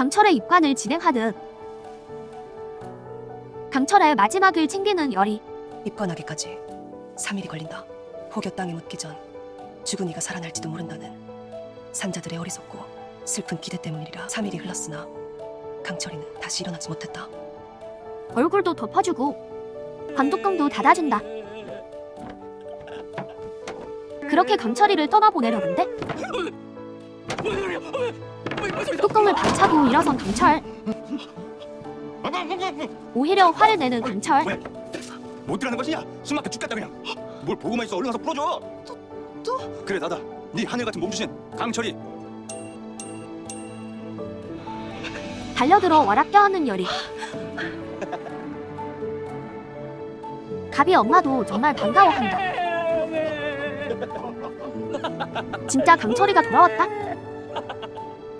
강철의 입관을 진행하듯 강철의 마지막을 챙기는 열이 입관하기까지 3일이 걸린다. 혹여 땅에 묻기 전 죽은 이가 살아날지도 모른다는 산자들의 어리석고 슬픈 기대 때문이라 3일이 흘렀으나 강철이는 다시 일어나지 못했다. 얼굴도 덮어주고 관뚜껑도 닫아준다. 그렇게 강철이를 떠나보내려는데 뚜껑을 반차고 일어선 강철 오히려 화를 내는 강철 못 들어가는 것이냐? 숨막혀 죽겠다 그냥. 뭘 보고만 있어? 얼른 가서 풀어줘. 또? 그래 나다. 네 하늘 같은 몸주신 강철이. 달려들어 와락 껴안는 열이 가비 엄마도 정말 반가워한다 진짜 강철이가 돌아왔다